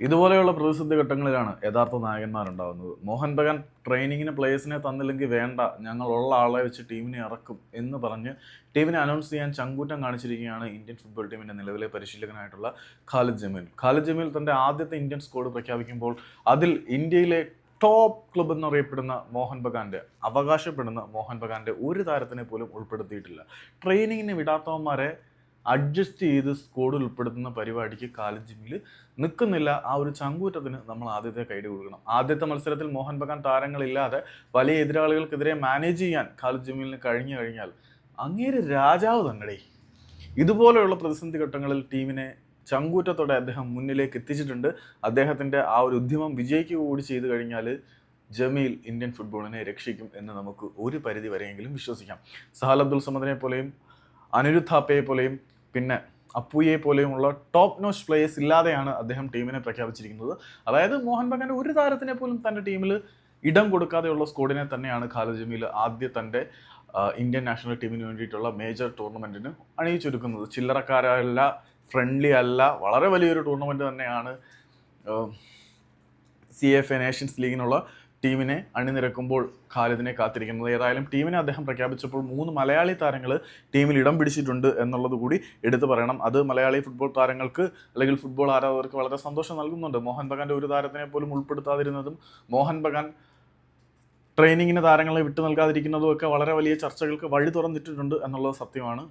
ഇതുപോലെയുള്ള പ്രതിസന്ധി ഘട്ടങ്ങളിലാണ് യഥാർത്ഥ നായകന്മാരുണ്ടാകുന്നത് മോഹൻ ബഗാൻ ട്രെയിനിങ്ങിന് പ്ലേയേഴ്സിനെ തന്നില്ലെങ്കിൽ വേണ്ട ഞങ്ങൾ ഉള്ള ആളെ വെച്ച് ടീമിനെ ഇറക്കും എന്ന് പറഞ്ഞ് ടീമിനെ അനൗൺസ് ചെയ്യാൻ ചങ്കൂറ്റം കാണിച്ചിരിക്കുകയാണ് ഇന്ത്യൻ ഫുട്ബോൾ ടീമിന്റെ നിലവിലെ പരിശീലകനായിട്ടുള്ള ഖാലിദ് ജമീൽ. ഖാലിദ് ജമീൽ തന്റെ ആദ്യത്തെ ഇന്ത്യൻ സ്കോഡ് പ്രഖ്യാപിക്കുമ്പോൾ അതിൽ ഇന്ത്യയിലെ ടോപ്പ് ക്ലബ് എന്നറിയപ്പെടുന്ന മോഹൻ ബഗാന്റെ അവകാശപ്പെടുന്ന മോഹൻ ബഗാന്റെ ഒരു താരത്തിനെ പോലും ഉൾപ്പെടുത്തിയിട്ടില്ല. ട്രെയിനിങ്ങിന് വിടാത്തവന്മാരെ അഡ്ജസ്റ്റ് ചെയ്ത് സ്കോഡിൽ ഉൾപ്പെടുത്തുന്ന പരിപാടിക്ക് കാലം നിൽക്കുന്നില്ല ആ ഒരു ചങ്കൂറ്റത്തിന് നമ്മൾ ആദ്യത്തെ കൈഡ് കൊടുക്കണം. ആദ്യത്തെ മത്സരത്തിൽ മോഹൻ ബഗാൻ താരങ്ങളില്ലാതെ വലിയ എതിരാളികൾക്കെതിരെ മാനേജ് ചെയ്യാൻ ഖാലിദ് ജമീലിന് കഴിഞ്ഞു കഴിഞ്ഞാൽ അങ്ങേര് രാജാവ് തന്നെടേ. ഇതുപോലെയുള്ള പ്രതിസന്ധി ഘട്ടങ്ങളിൽ ടീമിനെ ചങ്കൂറ്റത്തോടെ അദ്ദേഹം മുന്നിലേക്ക് എത്തിച്ചിട്ടുണ്ട്. അദ്ദേഹത്തിന്റെ ആ ഒരു ഉദ്യമം വിജയിക്കുക കൂടി ചെയ്തു കഴിഞ്ഞാൽ ജമീൽ ഇന്ത്യൻ ഫുട്ബോളിനെ രക്ഷിക്കും എന്ന് നമുക്ക് ഒരു പരിധി വരെയെങ്കിലും വിശ്വസിക്കാം. സഹൽ അബ്ദുൾ സമദിനെ പോലെയും അനിരുദ്ധ് താപ്പയെ പോലെയും പിന്നെ അപ്പുയെ പോലെയുമുള്ള ടോപ്പ് നോച്ച് പ്ലേയേഴ്സ് ഇല്ലാതെയാണ് അദ്ദേഹം ടീമിനെ പ്രഖ്യാപിച്ചിരിക്കുന്നത്. അതായത് മോഹൻ ബഗാൻ ഒരു താരത്തിനെ പോലും തന്റെ ടീമിൽ ഇടം കൊടുക്കാതെയുള്ള സ്കോഡിനെ തന്നെയാണ് ഖാലിദ് ജമീൽ ആദ്യ തന്റെ ഇന്ത്യൻ നാഷണൽ ടീമിന് വേണ്ടിയിട്ടുള്ള മേജർ ടൂർണമെന്റിന് അണിയിച്ചൊരുക്കുന്നത്. ചില്ലറക്കാരല്ല ഫ്രണ്ട്ലി അല്ല വളരെ വലിയൊരു ടൂർണമെന്റ് തന്നെയാണ് സി എഫ് എ നേഷൻസ് ലീഗിനുള്ള ടീമിനെ അണിനിരക്കുമ്പോൾ ഖാലിദിനെ കാത്തിരിക്കുന്നത്. ഏതായാലും ടീമിനെ അദ്ദേഹം പ്രഖ്യാപിച്ചപ്പോൾ മൂന്ന് മലയാളി താരങ്ങൾ ടീമിൽ ഇടം പിടിച്ചിട്ടുണ്ട് എന്നുള്ളത് കൂടി എടുത്തു പറയണം. അത് മലയാളി ഫുട്ബോൾ താരങ്ങൾക്ക് അല്ലെങ്കിൽ ഫുട്ബോൾ ആരാധകർക്ക് വളരെ സന്തോഷം നൽകുന്നുണ്ട്. മോഹൻ ബഗാന്റെ ഒരു താരത്തിനെ പോലും ഉൾപ്പെടുത്താതിരുന്നതും മോഹൻ ബഗാൻ ട്രെയിനിങ്ങിന് താരങ്ങളെ വിട്ടു നൽകാതിരിക്കുന്നതും ഒക്കെ വളരെ വലിയ ചർച്ചകൾക്ക് വഴി തുറന്നിട്ടിട്ടുണ്ട് എന്നുള്ളത് സത്യമാണ്.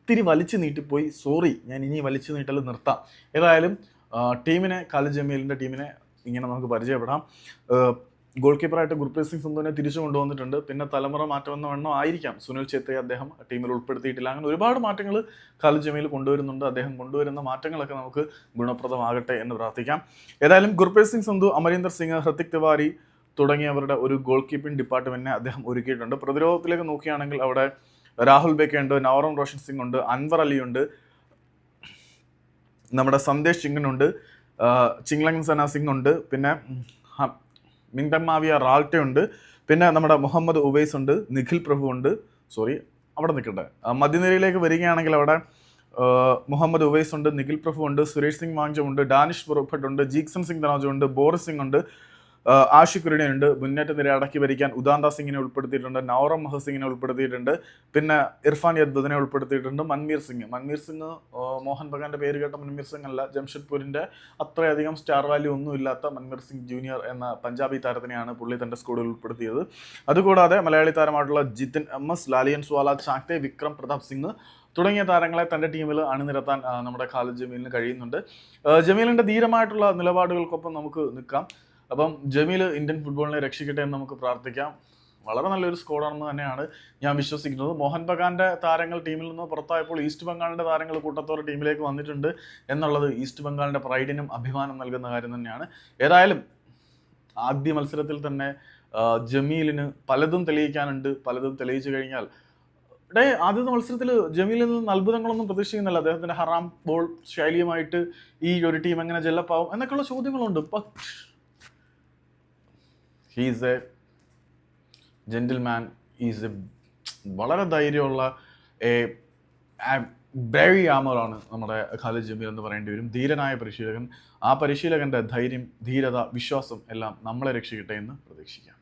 ഇത്തിരി വലിച്ചു നീട്ടിപ്പോയി. സോറി ഞാൻ ഇനി വലിച്ചു നീട്ടൽ നിർത്താം. ഏതായാലും ടീമിനെ കാലിജ് ജമീലിന്റെ ടീമിനെ ഇങ്ങനെ നമുക്ക് പരിചയപ്പെടാം. ഗോൾ കീപ്പറായിട്ട് ഗുർപ്രീത് സിംഗ് സന്ധുവിനെ തിരിച്ചു കൊണ്ടുവന്നിട്ടുണ്ട്. പിന്നെ തലമുറ മാറ്റം എന്ന വണ്ണം ആയിരിക്കാം. സുനിൽ ഛേത്രിയെ അദ്ദേഹം ടീമിൽ ഉൾപ്പെടുത്തിയിട്ടില്ല. അങ്ങനെ ഒരുപാട് മാറ്റങ്ങൾ ഖാലിദ് ജമീൽ കൊണ്ടുവരുന്നുണ്ട്. അദ്ദേഹം കൊണ്ടുവരുന്ന മാറ്റങ്ങളൊക്കെ നമുക്ക് ഗുണപ്രദമാകട്ടെ എന്ന് പ്രാർത്ഥിക്കാം. ഏതായാലും ഗുർപ്രീത് സിംഗ് സന്ധു അമരീന്ദർ സിംഗ് ഹൃത്തിക് തിവാരി തുടങ്ങിയവരുടെ ഒരു ഗോൾ കീപ്പിംഗ് ഡിപ്പാർട്ട്മെന്റിനെ അദ്ദേഹം ഒരുക്കിയിട്ടുണ്ട്. പ്രതിരോധത്തിലേക്ക് നോക്കുകയാണെങ്കിൽ അവിടെ രാഹുൽ ബേക്ക ഉണ്ട് നവറം റോഷൻ സിംഗ് ഉണ്ട് അൻവർ അലി ഉണ്ട് നമ്മുടെ സന്ദേശ് ചിങ്ങനുണ്ട് ചിങ്ലങ് സന സിംഗ് ഉണ്ട് പിന്നെ മിൻഡമാവിയ റാൾട്ടെ ഉണ്ട് പിന്നെ നമ്മുടെ മുഹമ്മദ് ഉവൈസ് ഉണ്ട് നിഖിൽ പ്രഭു ഉണ്ട്. സോറി അവിടെ നിൽക്കട്ടെ. മധ്യനിരയിലേക്ക് വരികയാണെങ്കിൽ അവിടെ മുഹമ്മദ് ഉവൈസ് ഉണ്ട് നിഖിൽ പ്രഭു ഉണ്ട് സുരേഷ് സിംഗ് വാങ്ജം ഉണ്ട് ഡാനിഷ് ബുറുഭട്ട് ഉണ്ട് ജീക്സൺ സിംഗ് ധനോജ് ഉണ്ട് ബോറിസ് സിംഗ് ഉണ്ട്. ആ, ആഷിഖ് കുരുണി ഉണ്ട് മുന്നേറ്റ നിര അടക്കി ഭരിക്കാൻ ഉദാന്ത സിംഗിനെ ഉൾപ്പെടുത്തിയിട്ടുണ്ട് നവറം മഹസിംഗിനെ ഉൾപ്പെടുത്തിയിട്ടുണ്ട് പിന്നെ ഇർഫാൻ യദ്ദിനെ ഉൾപ്പെടുത്തിയിട്ടുണ്ട് മൻമീർ സിംഗ്. മൻമീർ സിംഗ് മോഹൻ ബഗാന്റെ പേര് കേട്ട മൻമീർ സിംഗ് അല്ല ജംഷഡ്പൂരിന്റെ അത്രയധികം സ്റ്റാർ വാല്യൂ ഒന്നും ഇല്ലാത്ത മൻമീർ സിംഗ് ജൂനിയർ എന്ന പഞ്ചാബി താരത്തിനെയാണ് പുള്ളി തന്റെ സ്കൂളിൽ ഉൾപ്പെടുത്തിയത്. അതുകൂടാതെ മലയാളി താരമായിട്ടുള്ള Jithin M S Lallianzuala Chhangte Vikram Pratap Singh തുടങ്ങിയ താരങ്ങളെ തന്റെ ടീമിൽ അണിനിരത്താൻ നമ്മുടെ ഖാലിദ് ജമീലിന് കഴിയുന്നുണ്ട്. ജമീലിന്റെ ധീരമായിട്ടുള്ള നിലപാടുകൾക്കൊപ്പം നമുക്ക് നിൽക്കാം. അപ്പം ജമീൽ ഇന്ത്യൻ ഫുട്ബോളിനെ രക്ഷിക്കട്ടെ എന്ന് നമുക്ക് പ്രാർത്ഥിക്കാം. വളരെ നല്ലൊരു സ്കോഡാണെന്ന് തന്നെയാണ് ഞാൻ വിശ്വസിക്കുന്നത്. മോഹൻ ബഗാന്റെ താരങ്ങൾ ടീമിൽ നിന്ന് പുറത്തായപ്പോൾ ഈസ്റ്റ് ബംഗാളിന്റെ താരങ്ങൾ കൂട്ടത്തോടെ ടീമിലേക്ക് വന്നിട്ടുണ്ട് എന്നുള്ളത് ഈസ്റ്റ് ബംഗാളിന്റെ പ്രൈഡിനും അഭിമാനം നൽകുന്ന കാര്യം തന്നെയാണ്. ഏതായാലും ആദ്യ മത്സരത്തിൽ തന്നെ ജമീലിന് പലതും തെളിയിക്കാനുണ്ട്. പലതും തെളിയിച്ചു കഴിഞ്ഞാൽ ഡേ ആദ്യത്തെ മത്സരത്തിൽ ജമീലിൽ നിന്ന് അത്ഭുതങ്ങളൊന്നും പ്രതീക്ഷിക്കുന്നില്ല. അദ്ദേഹത്തിന്റെ ഹറാം ബോൾ ശൈലിയുമായിട്ട് ഈ ഒരു ടീം എങ്ങനെ ജെല്ലപ്പാവും എന്നൊക്കെയുള്ള ചോദ്യങ്ങളുണ്ട്. പക്ഷേ he's a gentleman is a വളരെ ധൈര്യമുള്ള എ ബ്രേവി ആമറാണ് നമ്മുടെ ഖാലിദ് ജമീൽ എന്ന് പറയേണ്ടി വരും. ധീരനായ പരിശീലകൻ. ആ പരിശീലകന്റെ ധൈര്യം ധീരത വിശ്വാസം എല്ലാം നമ്മളെ രക്ഷിക്കട്ടെ എന്ന് പ്രതീക്ഷിക്കാം.